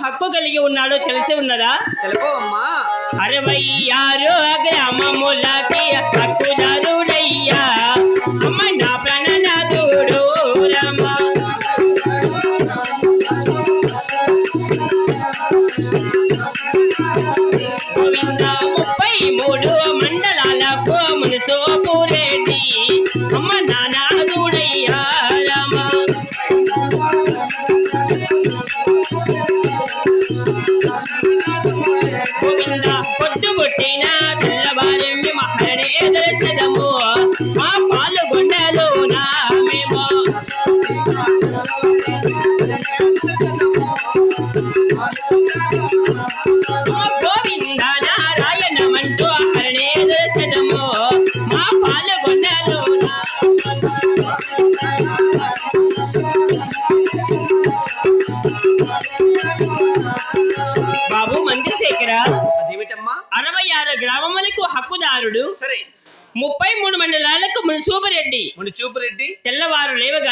హక్కు కలిగి ఉన్నాడో తెలిసి ఉన్నదా? తెలుపమ్మా అరవై ఆరు గ్రామములకి హక్కుదారుడయ్యా అమ్మ నా ప్రాణనాథుడు రమ గోవింద ముప్పై మూడు మండలాలకు మనసు పూరేటి అమ్మ నానాదుడయ్యా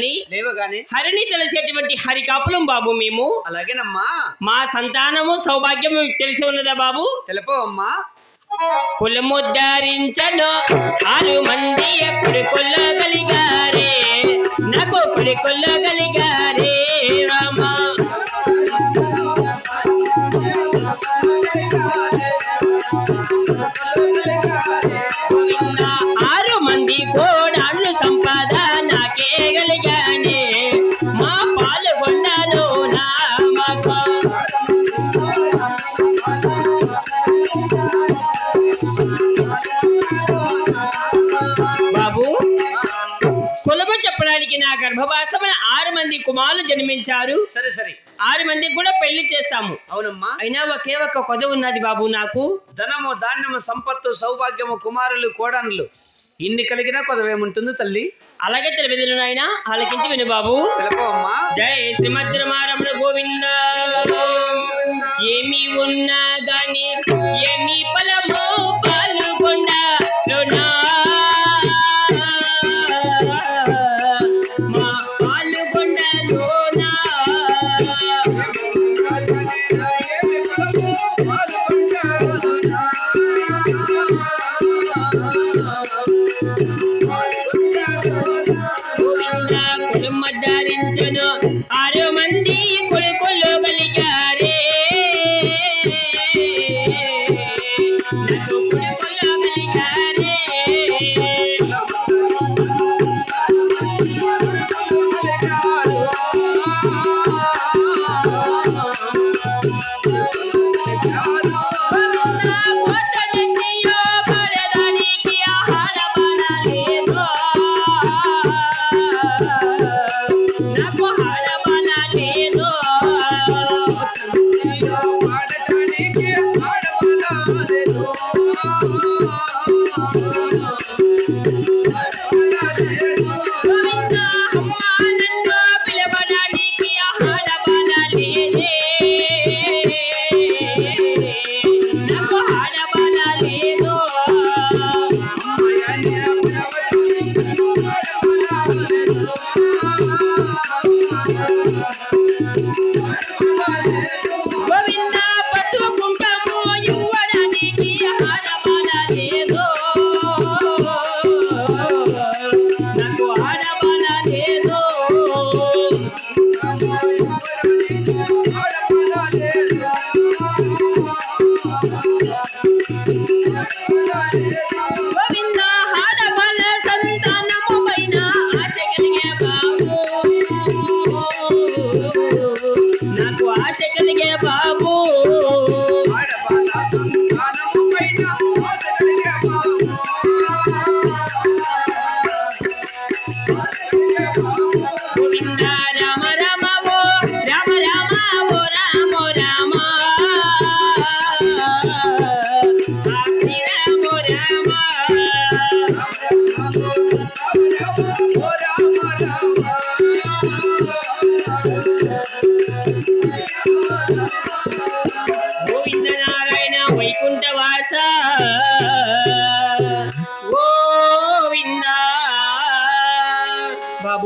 తెల్లవారు లేవగాని లేవగానే హరిని తెలిసేటువంటి హరి కాపులం బాబు మేము. అలాగేనమ్మా. మా సంతానము సౌభాగ్యము తెలిసి ఉన్నదా బాబు? తెలుపమ్మా కులముద్ధరించను ఆరు మంది ఎప్పుడు కొల్లగలిగారే నాకు కుడి కుమారులు జన్మించారు. సరే సరే. ఆరు మందికి కూడా పెళ్ళి చేస్తాము అవునమ్మా. అయినా ఒకే ఒక్క కొద ఉన్నది బాబు నాకు. ధనము ధాన్యము సంపత్తు సౌభాగ్యము కుమారులు కోడనులు. ఇన్ని కలిగినా కొదవేముంటుంది తల్లి? అలాగే తెలియదు నాయన ఆలకించి విను బాబు. తెలుపమ్మా జై శ్రీమద్ రమారమణ గోవింద. ఏమి ఉన్నా గాని ఏమి ఫలము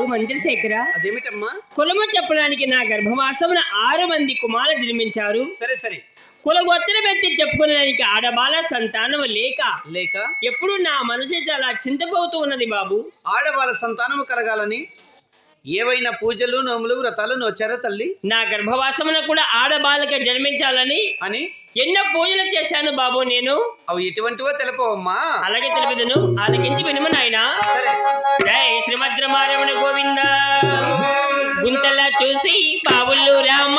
మంత్రిశేఖర అదేమిటమ్మా? కులము చెప్పడానికి నా గర్భవాసమున ఆరు మంది కుమారులు జన్మించారు. సరే సరే. కుల గొత్తలు ఎత్తి చెప్పుకునేదానికి ఆడబాల సంతానము లేక లేక? ఎప్పుడు నా మనసు చాలా చింతపోతూ ఉన్నది బాబు. ఆడవాళ్ళ సంతానము కలగాలని? ఏవైనా పూజలు నోములు వ్రతాలు నోచారా తల్లి? నా గర్భవాసమున కూడా ఆడబాలక జన్మించాలని అని? ఎన్నో పూజలు చేశాను బాబు నేను. అవి ఎటువంటివో తెలపవమ్మా. అలాగే తెలియదును. ఆలకించి వినుము నాయనా. జై శ్రీమద్రమారమణ గోవింద. గుంతల చూసి పావులు రామ.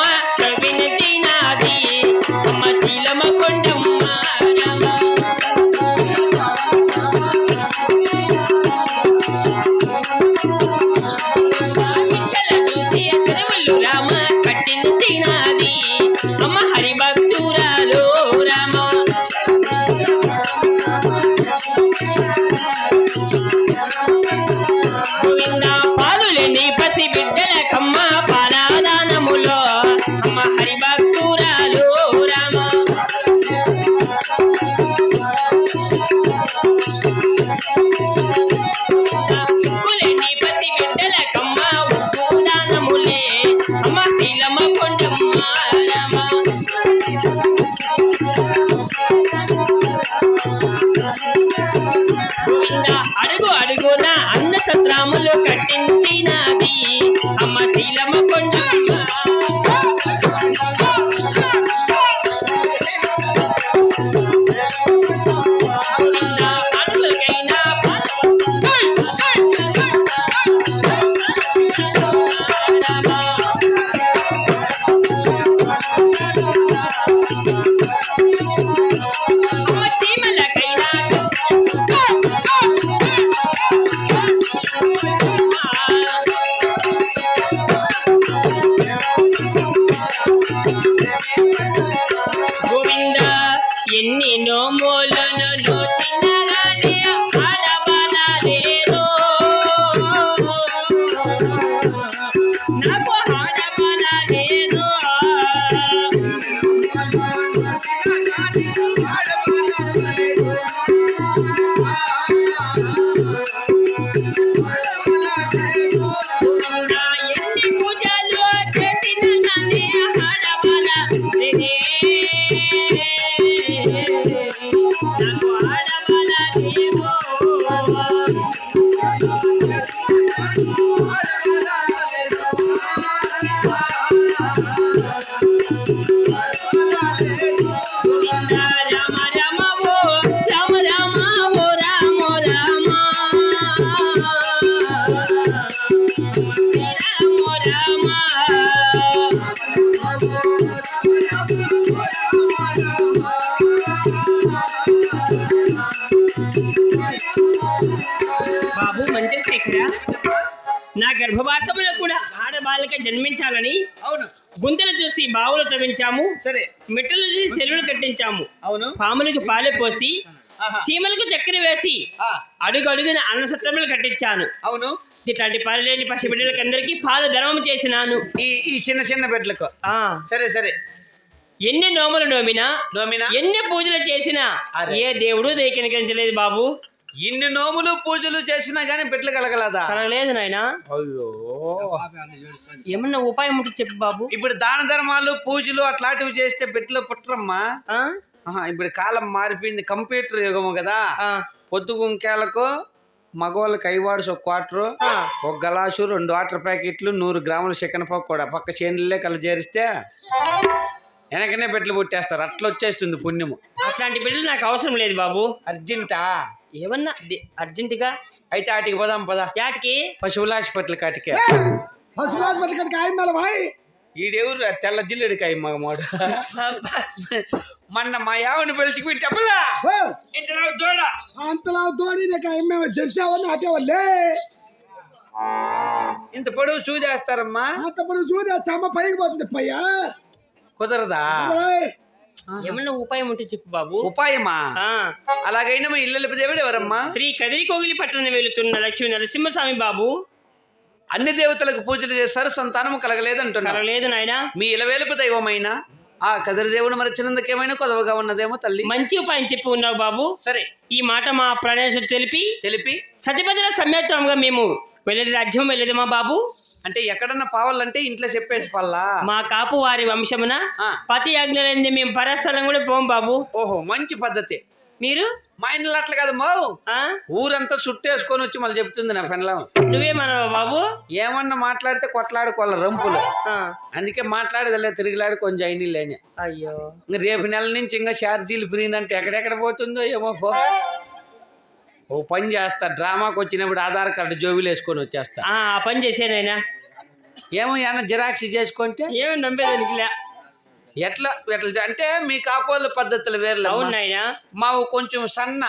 శేఖర నా గర్భవాసములో కూడా ఆడబాలిక జన్మించాలని అవును. గుంతలు చూసి బావులు తవ్వించాము. సరే. మిట్టలు చూసి సెలవులు కట్టించాము. అవును. పాములకు పాలు పోసి. చీమలకు చక్కెర వేసి అడుగు అడుగున అన్న సత్రములు కట్టించాను. అవును. ఇట్లాంటి పాలు లేని పసి బిడ్డలకందరికీ పాలు ధర్మం చేసినాను. ఈ ఈ చిన్న చిన్న బిడ్డలకు సరే సరే. ఎన్ని నోములు నోమినా నోమినా? ఎన్ని పూజలు చేసినా. ఏ దేవుడు దయకనికరించలేదు బాబు. ఇన్ని నోములు పూజలు చేసినా గానీ బిడ్డలు కలగలదా? కలగలేదు నాయన. అయ్యో. ఏమన్నా ఉపాయం ఉంటే చెప్పు బాబు. ఇప్పుడు దాన ధర్మాలు పూజలు అట్లాంటివి చేస్తే బిడ్డలు పుట్టరమ్మా. ఆ? ఆహా, ఇప్పుడు కాలం మారిపోయింది కంప్యూటర్ యుగము కదా. ఆ. పొద్దు గుంకేలకు మగవాళ్ళకి ఐవాడ్స్ ఒక క్వార్టరు ఆ. ఒక గలాసు రెండు వాటర్ ప్యాకెట్లు నూరు గ్రాముల చికెన్ పప్పు కూడా. పక్క చేనులే కల చేరిస్తే వెనకనే బిడ్డలు పుట్టేస్తారు. అట్లా వచ్చేస్తుంది పుణ్యము. అట్లాంటి బిడ్డలు నాకు అవసరం లేదు బాబు. అర్జెంటా? ఏమన్నా అర్జెంటుగా? అయితే ఆటికి పోదాం పదా. యాటికి? పశువుల హాస్పిటల్ కాటికి పశువుల హాస్పిటల్ కాటికి ఆయన భాయ్ ఈడెవరు తెల్ల జిల్లెడు కాయ మగమోడు మొన్న మా యావని పిలిచిపోయి చెప్పలా అంతలా దూడి. మేము అటేవాళ్ళే ఇంత పొడవు చూదేస్తారమ్మా అంత పొడవు చూదేస్తామా పైకి పోతుంది పయ్యా. కుదరదా? ఏమన్నా ఉపాయం ఉంటే చెప్పు బాబు. ఉపాయమా? అలాగైనా మా ఇల్లెల దేవుడు ఎవరమ్మా? శ్రీ కదిరి కోగిలి పట్టణ వెళుతున్న లక్ష్మీ నరసింహస్వామి బాబు. అన్ని దేవతలకు పూజలు చేస్తారు సంతానము కలగలేదంటున్నారు కలగలేదు నాయన. మీ ఇలవేలుపు దైవమైన? ఆ కదిరిదేవుని మరచినందుకు ఏమైనా కొదవగా ఉన్నదేమో తల్లి. మంచి ఉపాయం చెప్పి ఉన్నావు బాబు. సరే. ఈ మాట మా ప్రణేశం తెలిపి తెలిపి. సతిపతిల సమేతంగా మేము వెళ్ళేది రాజ్యం వెళ్ళేది మా బాబు. అంటే ఎక్కడన్నా పావాలంటే ఇంట్లో చెప్పేసి పల్లా. మా కాపు వారి వంశమున. పతి ఆజ్ఞలైంది మేము పరస్థలం కూడా పోం బాబు. ఓహో మంచి పద్ధతి. మీరు? మా ఇంట్లో అట్లా కదా మో ఆ? ఊరంతా చుట్టేసుకొని వచ్చి మళ్ళీ చెప్తుంది నా పెండ్లం. నువ్వేమన్నావు బాబు? ఏమన్నా మాట్లాడితే కొట్లాడుకోవాలి రంపులు. అందుకే మాట్లాడేదిలే తిరిగిలాడి కొంచెం అయిన లేని. అయ్యో. ఇంక రేపు నెల నుంచి ఇంకా ఛార్జీలు ఫ్రీ అంటే ఎక్కడెక్కడ పోతుందో ఏమో పో. ఓ పని చేస్తా డ్రామాకి వచ్చినప్పుడు ఆధార్ కార్డు జోబీలు వేసుకొని వచ్చేస్తా. ఆ ఆ పని చేసేనైనా ఏమో ఏమన్నా జిరాక్స్ చేసుకుంటే? ఏమో నమ్మేదానికి లే. ఎట్లా ఎట్లా అంటే మీ కాపోళ్ళ పద్ధతులు వేర్లే అవును నాయనా మావు కొంచెం సన్న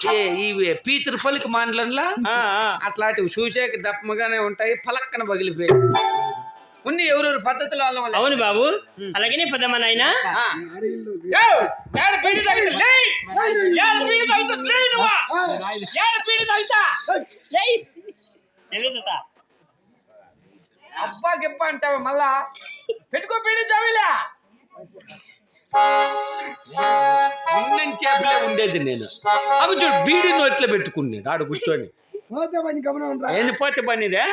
ఈ- ఇవి పీతురు పలికి మాండ్లంలా. అట్లాంటివి చూసేకి దప్పముగానే ఉంటాయి పలక్కన పగిలిపోయి ఉన్ని ఎవరెవరు పద్ధతులు వాళ్ళ అవును బాబు. అలాగనే పదమ్మా నాయనా. అబ్బా గిబ్బా అంటావా మళ్ళా? పెట్టుకో తావిలా ఉన్నని చేపలే ఉండేది నేను. అవి చూడు బీడి నోట్లో పెట్టుకున్నాడు ఆడు కూర్చొని. పోతే పని గమనం ఉండరా ఏంది పోతే పనిదే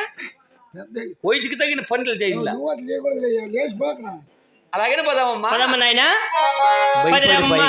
పెద్ద వయసుకి తగిన పనులు చేయాల. అలాగనే పోదామమ్మా. పదమ్మా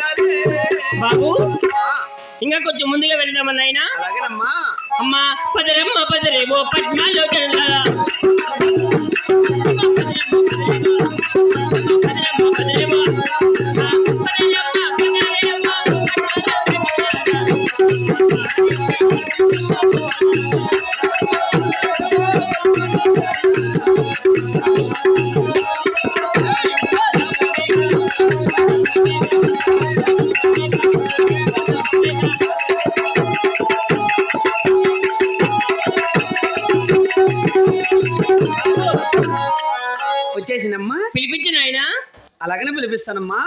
ఇంకా కొంచెం ముందుగా వెళ్దామా నాయనా అమ్మా పదరమ్మ పదరే ఓ పద్నాలో జనులారా పిలిపిస్తానమ్మా